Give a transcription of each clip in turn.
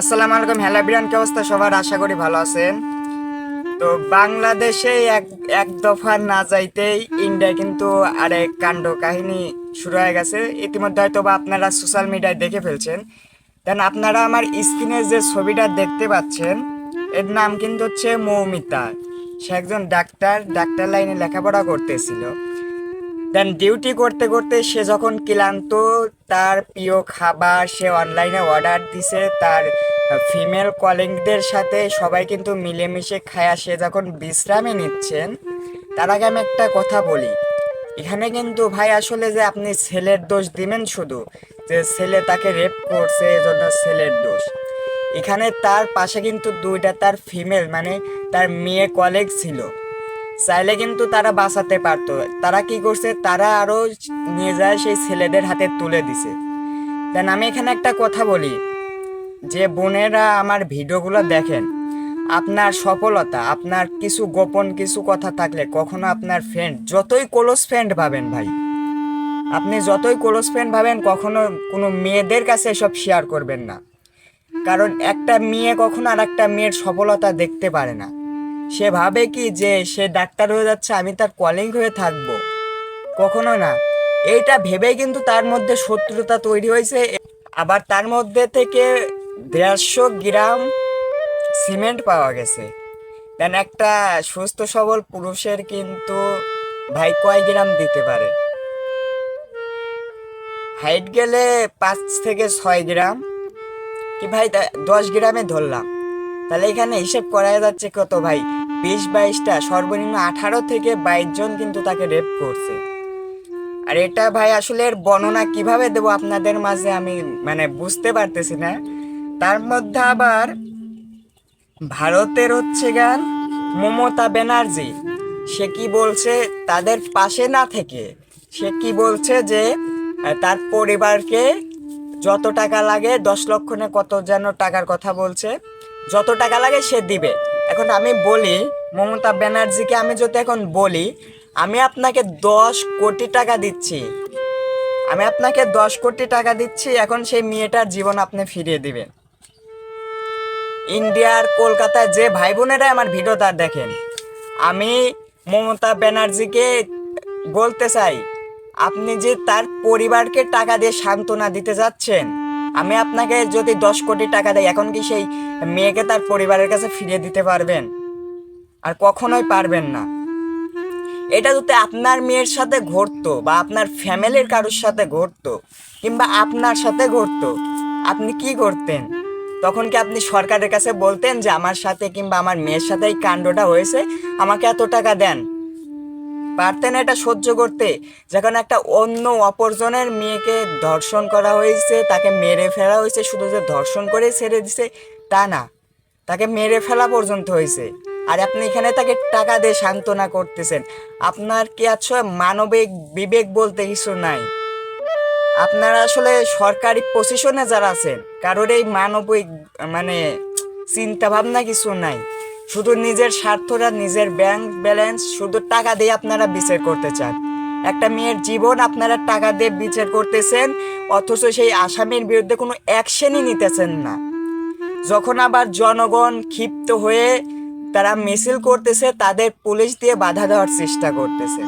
আসসালামু আলাইকুম। হ্যালো বিরান কি অবস্থা? সবার আশা করি ভালো আছেন। তো বাংলাদেশে এক এক দফা না যাইতেই ইন্ডিয়া কিন্তু আরেক কাণ্ড কাহিনী শুরু হয়ে গেছে। ইতিমধ্যে হয়তো বা আপনারা সোশ্যাল মিডিয়ায় দেখে ফেলছেন। দেন আপনারা আমার স্ক্রিনে যে ছবিটা দেখতে পাচ্ছেন, এর নাম কিন্তু হচ্ছে মৌমিতা। সে একজন ডাক্তার ডাক্তার লাইনে লেখাপড়া করতেছিল। দেন ডিউটি করতে করতে সে যখন ক্লান্ত, তার প্রিয় খাবার সে অনলাইনে অর্ডার দিছে। তার ফিমেল কলিংদের সাথে সবাই কিন্তু মিলেমিশে খায়া সে যখন বিশ্রামে নিচ্ছেন, তার আগে আমি একটা কথা বলি। এখানে কিন্তু ভাই আসলে যে আপনি ছেলের দোষ দিবেন শুধু, যে ছেলে তাকে রেপ করছে, এজন্য ছেলের দোষ। এখানে তার পাশে কিন্তু দুইটা তার ফিমেল মানে তার মেয়ে কলেগ ছিল। চাইলে কিন্তু তারা বাঁচাতে পারতো। তারা কি করছে? তারা আরও নিয়ে যায় সেই ছেলেদের হাতে তুলে দিছে। দেন আমি এখানে একটা কথা বলি। যে বোনেরা আমার ভিডিওগুলো দেখেন, আপনার সফলতা, আপনার কিছু গোপন কিছু কথা থাকলে কখনো আপনার ফ্রেন্ড যতই ক্লোজ ফ্রেন্ড ভাবেন ভাই, আপনি যতই ক্লোজ ফ্রেন্ড ভাবেন, কখনো কোনো মেয়েদের কাছে এসব শেয়ার করবেন না। কারণ একটা মেয়ে কখনো আর একটা মেয়ের সফলতা দেখতে পারে না। সে ভাবে কি যে সে ডাক্তার হয়ে যাচ্ছে, আমি তার কলিং হয়ে থাকব? কখনো না। এইটা ভেবেই কিন্তু তার মধ্যে শত্রুতা তৈরি হয়েছে। আবার তার মধ্যে থেকে দেড়শো গ্রাম সিমেন্ট পাওয়া গেছে। দেন একটা সুস্থ সবল পুরুষের কিন্তু ভাই কয় গ্রাম দিতে পারে? হাইট গেলে পাঁচ থেকে ছয় গ্রাম। কি ভাই দশ গ্রামে ধরলাম। তাহলে এখানে হিসেব করা যাচ্ছে কত ভাই? বিশ বাইশটা, সর্বনিম্ন আঠারো থেকে বাইশ জন কিন্তু তাকে রেপ করছে। আর এটা ভাই আসলে এর বর্ণনা কীভাবে দেব আপনাদের মাঝে আমি মানে বুঝতে পারতেছি না। তার মধ্যে আবার ভারতের হচ্ছে গান মমতা ব্যানার্জি, সে কি বলছে তাদের পাশে না থেকে, সে কি বলছে যে তার পরিবারকে যত টাকা লাগে, দশ লক্ষ না কত যেন টাকার কথা বলছে, যত টাকা লাগে সে দিবে। এখন আমি বলি, মমতা ব্যানার্জিকে আমি যদি এখন বলি, আমি আপনাকে দশ কোটি টাকা দিচ্ছি। আমি আপনাকে দশ কোটি টাকা দিচ্ছি, এখন সেই মেয়েটার জীবন আপনি ফিরিয়ে দিবেন। ইন্ডিয়ার কলকাতায় যে ভাই বোনেরা আমার ভিডিওটা দেখেন, আমি মমতা ব্যানার্জিকে বলতে চাই, আপনি যে তার পরিবারকে টাকা দিয়ে সান্ত্বনা দিতে যাচ্ছেন আমি আপনাকে যদি দশ কোটি টাকা দেয় এখন কি সেই মেয়েকে তার পরিবারের কাছে ফিরিয়ে দিতে পারবেন? আর কখনোই পারবেন না। এটা যদি আপনার মেয়ের সাথে ঘটতো বা আপনার ফ্যামিলির কারোর সাথে ঘটতো কিংবা আপনার সাথে ঘটতো, আপনি কি করতেন? তখন কি আপনি সরকারের কাছে বলতেন যে, আমার সাথে কিংবা আমার মেয়ের সাথে এই কাণ্ডটা হয়েছে, আমাকে এত টাকা দেন পারতেন এটা সহ্য করতে, যখন একটা অন্য অপরজনের মেয়েকে ধর্ষণ করা হয়েছে, তাকে মেরে ফেলা হয়েছে, শুধু যে ধর্ষণ করে ছেড়ে দিছে, তা না। তাকে মেরে ফেলা পর্যন্ত হয়েছে। আর আপনি এখানে তাকে টাকা দিয়ে সান্ত্বনা করতেছেন। আপনার কি আছে মানবিক বিবেক বলতে কিছু নাই? আপনারা আসলে সরকারি পজিশনে যারা আছেন, কারোর এই মানবিক মানে চিন্তা ভাবনা কিছু নাই। শুধু নিজের স্বার্থরা নিজের ব্যাংক ব্যালেন্স শুধু টাকা দিয়ে আপনারা বিচার করতে চান। একটা মেয়ের জীবন আপনারা টাকা দিয়ে বিচার করতেছেন, অথচ সেই আসামির বিরুদ্ধে কোনো অ্যাকশনই নিতেছেন না। যখন আবার জনগণ ক্ষিপ্ত হয়ে তারা মিছিল করতেছে, তাদের পুলিশ দিয়ে বাধা দেওয়ার চেষ্টা করতেছে।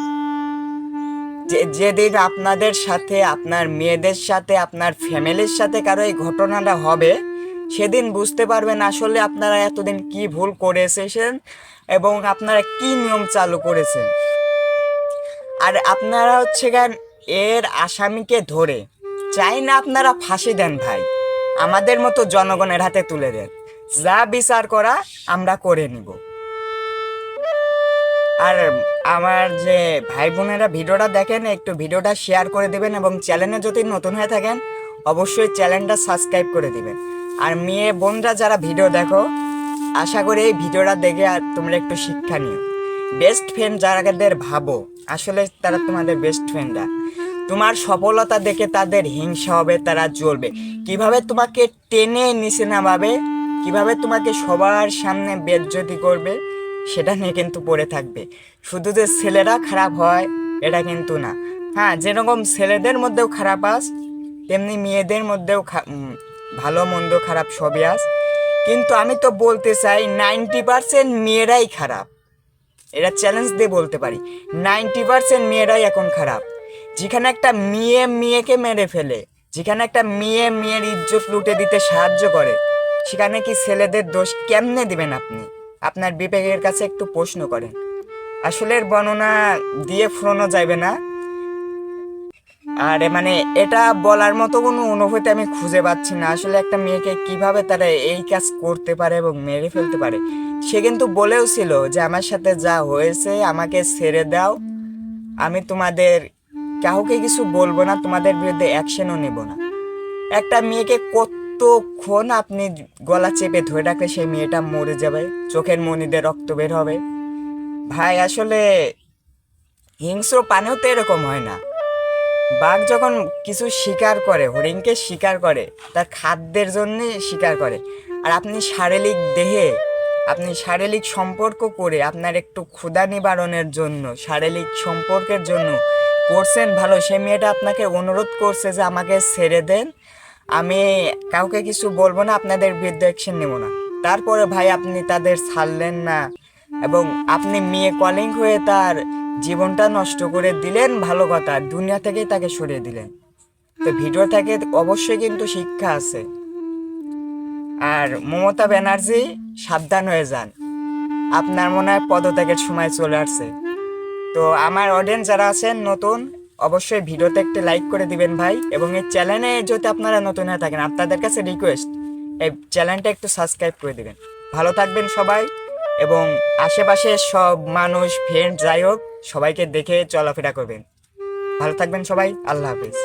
যে, যেদিন আপনাদের সাথে, আপনার মেয়েদের সাথে, আপনার ফ্যামিলির সাথে কারও এই ঘটনাটা হবে সেদিন বুঝতে পারবেন আসলে আপনারা এতদিন কি ভুল করে এসেছেন এবং আপনারা কি নিয়ম চালু করেছেন। আর আপনারা হচ্ছে গান এর আসামিকে ধরে চাই না আপনারা ফাঁসি দেন ভাই, আমাদের মতো জনগণের হাতে তুলে দেন। যা বিচার করা আমরা করে নিব। আর আমার যে ভাই বোনেরা ভিডিওটা দেখেন, একটু ভিডিওটা শেয়ার করে দেবেন এবং চ্যানেলে যদি নতুন হয়ে থাকেন, অবশ্যই চ্যানেলটা সাবস্ক্রাইব করে দিবেন। আর মেয়ে বোনরা যারা ভিডিও দেখো, আশা করি এই ভিডিওটা দেখে আর তোমরা একটু শিক্ষা নিও। বেস্ট ফ্রেন্ড যারাদের ভাবো, আসলে তারা তোমাদের বেস্ট ফ্রেন্ডরা তোমার সফলতা দেখে তাদের হিংসা হবে, তারা জ্বলবে। কীভাবে তোমাকে টেনে নিচে নামাবে, কীভাবে তোমাকে সবার সামনে বেজ্জতি করবে, সেটা নিয়ে কিন্তু পড়ে থাকবে। শুধু যে ছেলেরা খারাপ হয়, এটা কিন্তু না। হ্যাঁ যেরকম ছেলেদের মধ্যেও খারাপ আস, তেমনি মেয়েদের মধ্যেও ভালো, মন্দ, খারাপ সবই আস কিন্তু আমি তো বলতে চাই, নাইনটি পার্সেন্ট মেয়েরাই খারাপ। এটা চ্যালেঞ্জ দিয়ে বলতে পারি। নাইনটি পার্সেন্ট মেয়েরাই এখন খারাপ। যেখানে একটা মেয়ে মেয়েকে মেরে ফেলে, যেখানে একটা মেয়ে মেয়ের ইজ্জত লুটে দিতে সাহায্য করে, সেখানে কি ছেলেদের দোষ কেমনে দিবেন আপনি? আপনার বিবেকের কাছে একটু প্রশ্ন করেন। আসলে এর বর্ণনা দিয়ে ফুরোনো যাবে না। আর মানে এটা বলার মতো কোনো অনুভূতি আমি খুঁজে পাচ্ছি না। আসলে একটা মেয়েকে কীভাবে তারা এই কাজ করতে পারে এবং মেরে ফেলতে পারে, সে কিন্তু বলেও ছিল যে, আমার সাথে যা হয়েছে আমাকে ছেড়ে দাও। আমি তোমাদের, কাউকে কিছু বলব না, তোমাদের বিরুদ্ধে অ্যাকশনও নেব না। একটা মেয়েকে কতক্ষণ আপনি গলা চেপে ধরে রাখলে সেই মেয়েটা মরে যাবে, চোখের মনিতে রক্ত বের হবে? ভাই, আসলে হিংস্র পানেও তো এরকম হয় না। বাঘ যখন কিছু শিকার করে, হরিণকে শিকার করে, তার খাদ্যের জন্য শিকার করে। আর আপনি শারীরিক দেহে, আপনি শারীরিক সম্পর্ক করে আপনার একটু ক্ষুধা নিবারণের জন্য, শারীরিক সম্পর্কের জন্য করছেন ভালো, সে মেয়েটা আপনাকে অনুরোধ করছে যে আমাকে ছেড়ে দেন। আমি কাউকে কিছু বলব না, আপনাদের বিরুদ্ধে অ্যাকশন নেব না। তারপরে ভাই আপনি তাদের ছাড়লেন না। এবং আপনি মেয়ে কলিং হয়ে তার জীবনটা নষ্ট করে দিলেন ভালো কথা, দুনিয়া থেকেই তাকে সরিয়ে দিলেন। তো ভিডিও থেকে অবশ্যই কিন্তু শিক্ষা আছে। আর মমতা ব্যানার্জি সাবধান হয়ে যান। আপনার মনে হয় পদত্যাগের সময় চলে আসছে। তো আমার অডিয়েন্স যারা আছেন, নতুন, অবশ্যই ভিডিওতে একটা লাইক করে দিবেন ভাই। এবং এই চ্যানেলে যদি আপনারা নতুন হয়ে থাকেন, আপনাদের কাছে রিকোয়েস্ট এই চ্যানেলটা একটু সাবস্ক্রাইব করে দিবেন। ভালো থাকবেন সবাই। এবং আশেপাশে সব মানুষ ফ্রেন্ড যাই হোক, সবাইকে দেখে চলাফেরা করবেন। ভালো থাকবেন সবাই, আল্লাহ হাফিজ।